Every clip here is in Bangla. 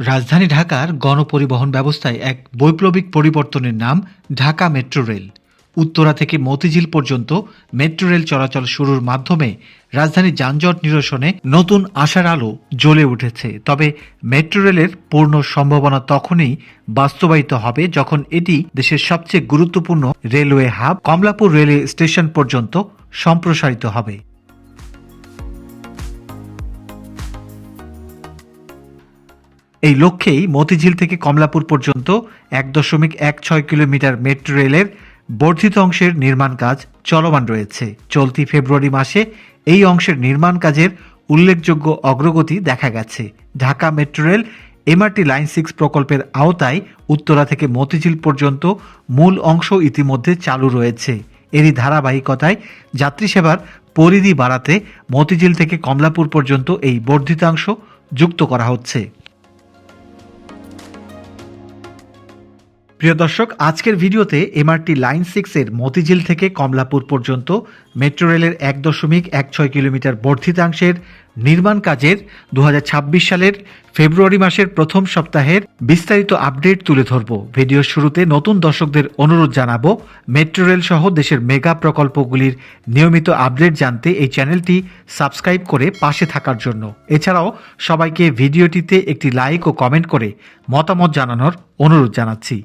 রাজধানী ঢাকার গণপরিবহন ব্যবস্থায় এক বৈপ্লবিক পরিবর্তনের নাম ঢাকা মেট্রো রেল। উত্তরা থেকে মতিঝিল পর্যন্ত মেট্রো রেল চলাচল শুরুর মাধ্যমে রাজধানীর যানজট নিরসনে নতুন আশার আলো জ্বলে উঠেছে। তবে মেট্রো রেলের পূর্ণ সম্ভাবনা তখনই বাস্তবায়িত হবে যখন এটি দেশের সবচেয়ে গুরুত্বপূর্ণ railway hub Kamalapur railway station পর্যন্ত সম্প্রসারিত হবে। এই লক্ষ্যেই মতিঝিল থেকে কমলাপুর পর্যন্ত এক দশমিক এক ছয় কিলোমিটার মেট্রো রেলের বর্ধিত অংশের নির্মাণ কাজ চলমান রয়েছে। চলতি ফেব্রুয়ারি মাসে এই অংশের নির্মাণ কাজের উল্লেখযোগ্য অগ্রগতি দেখা গেছে। Dhaka metro rail MRT line six প্রকল্পের আওতায় উত্তরা থেকে মতিঝিল পর্যন্ত মূল অংশ ইতিমধ্যে চালু রয়েছে। এরই ধারাবাহিকতায় যাত্রী সেবার পরিধি বাড়াতে মতিঝিল থেকে কমলাপুর পর্যন্ত এই বর্ধিতাংশ যুক্ত করা হচ্ছে। প্রিয় দর্শক, আজকের ভিডিওতে এমআরটি লাইন সিক্সের মতিঝিল থেকে কমলাপুর পর্যন্ত মেট্রো রেলের এক দশমিক এক ছয় কিলোমিটার বর্ধিতাংশের নির্মাণ কাজের দু হাজার ছাব্বিশ সালের ফেব্রুয়ারি মাসের প্রথম সপ্তাহের বিস্তারিত আপডেট তুলে ধরব। ভিডিওর শুরুতে নতুন দর্শকদের অনুরোধ জানাব, মেট্রো রেল সহ দেশের মেগা প্রকল্পগুলির নিয়মিত আপডেট জানতে এই চ্যানেলটি সাবস্ক্রাইব করে পাশে থাকার জন্য। এছাড়াও সবাইকে ভিডিওটিতে একটি লাইক ও কমেন্ট করে মতামত জানানোর অনুরোধ জানাচ্ছি।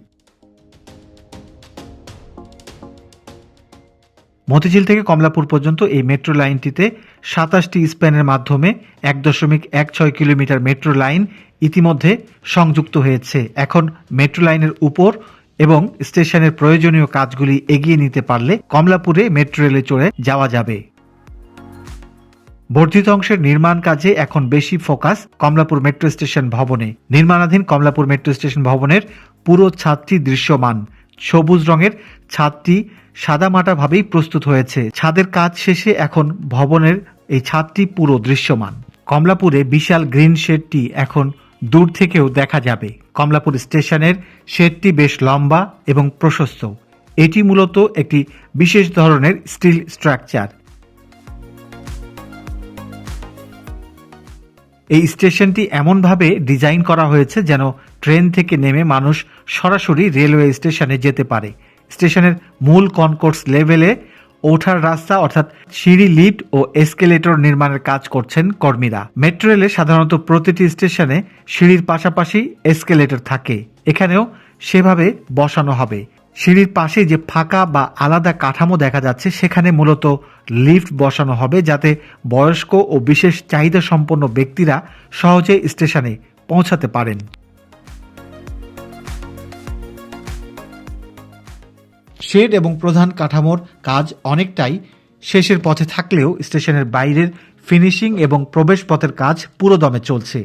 মতিঝিল থেকে কমলাপুর পর্যন্ত এই মেট্রো লাইনটিতে সাতাশটি স্প্যানের মাধ্যমে এক দশমিক এক ছয় কিলোমিটার মেট্রো লাইন ইতিমধ্যে সংযুক্ত হয়েছে। এখন মেট্রো লাইনের উপর এবং স্টেশনের প্রয়োজনীয় কাজগুলি এগিয়ে নিতে পারলে কমলাপুরে মেট্রো রেলে চড়ে যাওয়া যাবে। বর্ধিত অংশের নির্মাণ কাজে এখন বেশি ফোকাস কমলাপুর মেট্রো স্টেশন ভবনে। নির্মাণাধীন কমলাপুর মেট্রো স্টেশন ভবনের পুরো ছাদটি দৃশ্যমান। সবুজ রঙের ছাদটি সাদামাটাভাবেই প্রস্তুত হয়েছে। ছাদের কাজ শেষে এখন ভবনের এই ছাদটি পুরো দৃশ্যমান। কমলাপুরে বিশাল গ্রিন শেডটি এখন দূর থেকেও দেখা যাবে। কমলাপুর স্টেশনের শেডটি বেশ লম্বা এবং প্রশস্ত। এটি মূলত একটি বিশেষ ধরনের স্টিল স্ট্রাকচার। এই স্টেশনটি এমনভাবে ডিজাইন করা হয়েছে যেন ট্রেন থেকে নেমে মানুষ সরাসরি রেলওয়ে স্টেশনে যেতে পারে। স্টেশনের মূল কনকোর্স লেভেলে ওঠার রাস্তা অর্থাৎ সিঁড়ি, লিফট ও এসকেলেটর নির্মাণের কাজ করছেন কর্মীরা। মেট্রো রেলে সাধারণত প্রতিটি স্টেশনে সিঁড়ির পাশাপাশি এসকেলেটর থাকে। এখানেও সেভাবে বসানো হবে। সিঁড়ির পাশে যে ফাঁকা বা আলাদা কাঠামো দেখা যাচ্ছে, সেখানে মূলত লিফট বসানো হবে যাতে বয়স্ক ও বিশেষ চাহিদা সম্পন্ন ব্যক্তিরা সহজে স্টেশনে পৌঁছাতে পারেন। শেড এবং প্রধান কাঠামোর কাজ অনেকটাই শেষের পথে থাকলেও স্টেশনের বাইরের ফিনিশিং এবং প্রবেশপথের কাজ পুরোদমে চলছে।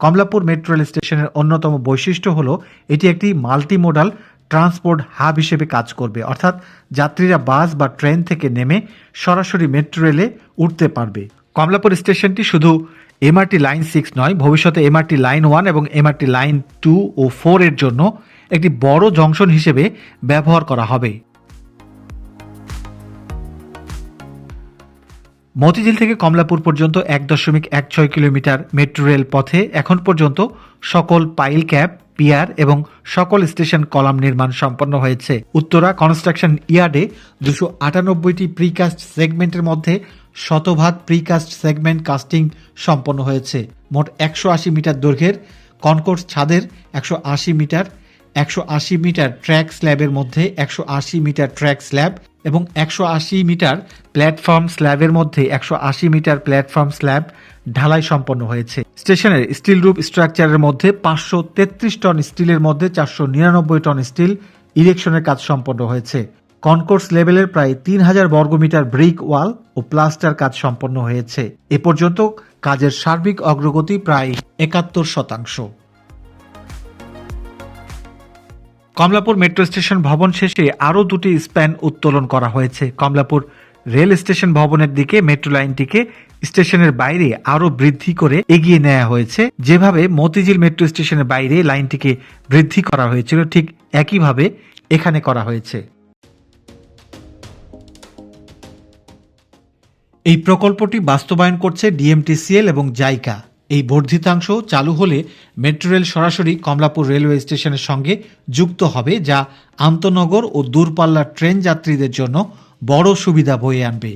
কমলাপুর মেট্রো রেল স্টেশনের অন্যতম বৈশিষ্ট্য হল, এটি একটি মাল্টিমোডাল ট্রান্সপোর্ট হাব হিসেবে কাজ করবে। অর্থাৎ যাত্রীরা বাস বা ট্রেন থেকে নেমে সরাসরি মেট্রো রেলে উঠতে পারবে। কমলাপুর স্টেশনটি শুধু এমআরটি লাইন সিক্স নয়, ভবিষ্যতে এমআরটি লাইন ওয়ান এবং এমআরটি লাইন টু ও ফোর এর জন্য একটি বড় জংশন হিসেবে ব্যবহার করা হবে। মতিঝিল থেকে কমলাপুর পর্যন্ত এক দশমিক এক ছয় কিলোমিটার মেট্রো রেল পথে এখন পর্যন্ত সকল পাইল ক্যাব পিয়ার এবং সকল স্টেশন কলাম নির্মাণ সম্পন্ন হয়েছে। উত্তরা কনস্ট্রাকশন ইয়ার্ডে দুশো আটানব্বইটি প্রিকাস্ট সেগমেন্টের মধ্যে শতভাগ প্রিকাস্ট সেগমেন্ট কাস্টিং সম্পন্ন হয়েছে। মোট একশো আশি মিটার দৈর্ঘ্যের কনকোর্স ছাদের একশো আশি মিটার একশো আশি মিটার ট্র্যাক স্ল্যাবের মধ্যে একশো আশি মিটার ট্র্যাক স্ল্যাব এবং একশো আশি মিটার প্ল্যাটফর্ম স্ল্যাবের মধ্যে একশো আশি মিটার প্ল্যাটফর্ম স্ল্যাব ঢালাই সম্পন্ন হয়েছে। স্টেশনের স্টিল রূপ স্ট্রাকচারের মধ্যে পাঁচশো তেত্রিশ টন স্টিলের মধ্যে চারশো নিরানব্বই টন স্টিল ইরেকশনের কাজ সম্পন্ন হয়েছে। কনকোর্স লেভেলের প্রায় তিন হাজার বর্গমিটার ব্রিক ওয়াল ও প্লাস্টার কাজ সম্পন্ন হয়েছে। এ পর্যন্ত কাজের সার্বিক অগ্রগতি প্রায় একাত্তর শতাংশ। কমলাপুর মেট্রো স্টেশন ভবন শেষে আরও দুটি স্প্যান উত্তোলন করা হয়েছে। কমলাপুর রেল স্টেশন ভবনের দিকে মেট্রো লাইনটিকে স্টেশনের বাইরে আরও বৃদ্ধি করে এগিয়ে নেওয়া হয়েছে। যেভাবে মতিঝিল মেট্রো স্টেশনের বাইরে লাইনটিকে বৃদ্ধি করা হয়েছিল, ঠিক একইভাবে এখানে করা হয়েছে। এই প্রকল্পটি বাস্তবায়ন করছে ডিএমটিসিএল এবং জাইকা। এই বর্ধিতাংশ চালু হলে মেট্রো রেল সরাসরি কমলাপুর রেলওয়ে স্টেশনের সঙ্গে যুক্ত হবে, যা আন্তনগর ও দূরপাল্লার ট্রেন যাত্রীদের জন্য বড় সুবিধা বয়ে আনবে।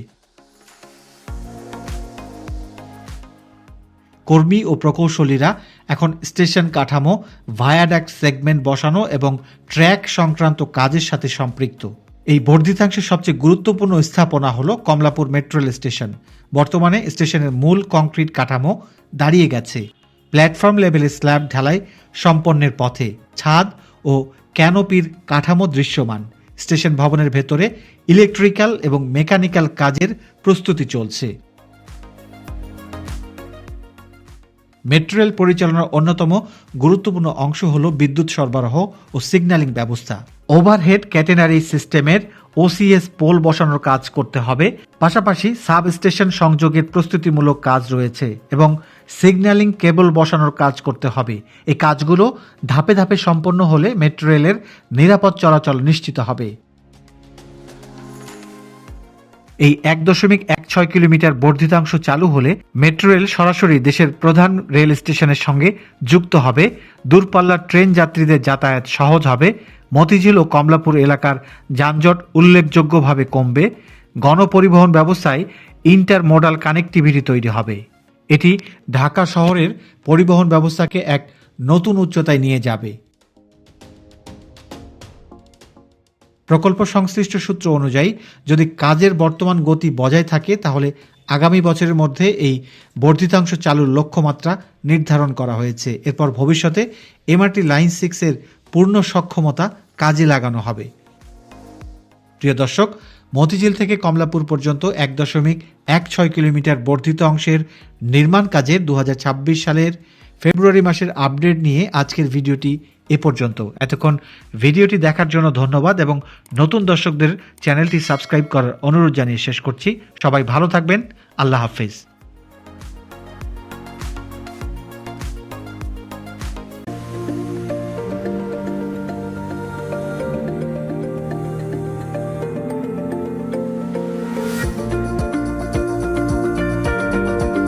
কর্মী ও প্রকৌশলীরা এখন স্টেশন কাঠামো ভায়াডাক্ট সেগমেন্ট বসানো এবং ট্র্যাক সংক্রান্ত কাজের সাথে সম্পৃক্ত। এই বর্ধিতাংশের সবচেয়ে গুরুত্বপূর্ণ স্থাপনা হল কমলাপুর মেট্রো রেল স্টেশন। বর্তমানে স্টেশনের মূল কংক্রিট কাঠামো দাঁড়িয়ে গেছে। প্ল্যাটফর্ম লেভেলে স্ল্যাব ঢালাই সম্পন্নের পথে ছাদ ও ক্যানোপির কাঠামো দৃশ্যমান। স্টেশন ভবনের ভেতরে ইলেকট্রিক্যাল এবং মেকানিক্যাল কাজের প্রস্তুতি চলছে। মেট্রো রেল পরিচালনার অন্যতম গুরুত্বপূর্ণ অংশ হল বিদ্যুৎ সরবরাহ ও সিগন্যালিং ব্যবস্থা। ওভারহেড ক্যাটেনারি সিস্টেমের ওসিএস পোল বসানোর কাজ করতে হবে। পাশাপাশি সাব স্টেশন সংযোগের প্রস্তুতিমূলক কাজ রয়েছে এবং সিগন্যালিং কেবল বসানোর কাজ করতে হবে। এই কাজগুলো ধাপে ধাপে সম্পন্ন হলে মেট্রো রেলের নিরাপদ চলাচল নিশ্চিত হবে। এই এক দশমিক এক ছয় কিলোমিটার বর্ধিতাংশ চালু হলে মেট্রো রেল সরাসরি দেশের প্রধান রেল স্টেশনের সঙ্গে যুক্ত হবে। দূরপাল্লার ট্রেন যাত্রীদের যাতায়াত সহজ হবে। মতিঝিল ও কমলাপুর এলাকার যানজট উল্লেখযোগ্যভাবে কমবে। গণপরিবহন ব্যবস্থায় ইন্টার মোডাল কানেক্টিভিটি তৈরি হবে। এটি ঢাকা শহরের পরিবহন ব্যবস্থাকে এক নতুন উচ্চতায় নিয়ে যাবে। প্রকল্প সংশ্লিষ্ট সূত্র অনুযায়ী, যদি কাজের বর্তমান গতি বজায় থাকে, তাহলে আগামী বছরের মধ্যে এই বর্ধিতাংশ চালুর লক্ষ্যমাত্রা নির্ধারণ করা হয়েছে। এরপর ভবিষ্যতে এমআরটি লাইন সিক্সের পূর্ণ সক্ষমতা কাজে লাগানো হবে। প্রিয় দর্শক, মতিঝিল থেকে কমলাপুর পর্যন্ত এক দশমিক এক ছয় কিলোমিটার বর্ধিত অংশের নির্মাণ কাজের দু হাজার ছাব্বিশ সালের ফেব্রুয়ারি মাসের আপডেট নিয়ে আজকের ভিডিওটি এ পর্যন্ত। এতক্ষণ ভিডিওটি দেখার জন্য ধন্যবাদ এবং নতুন দর্শকদের চ্যানেলটি সাবস্ক্রাইব করার অনুরোধ জানিয়ে শেষ করছি। সবাই ভালো থাকবেন। আল্লাহ হাফেজ।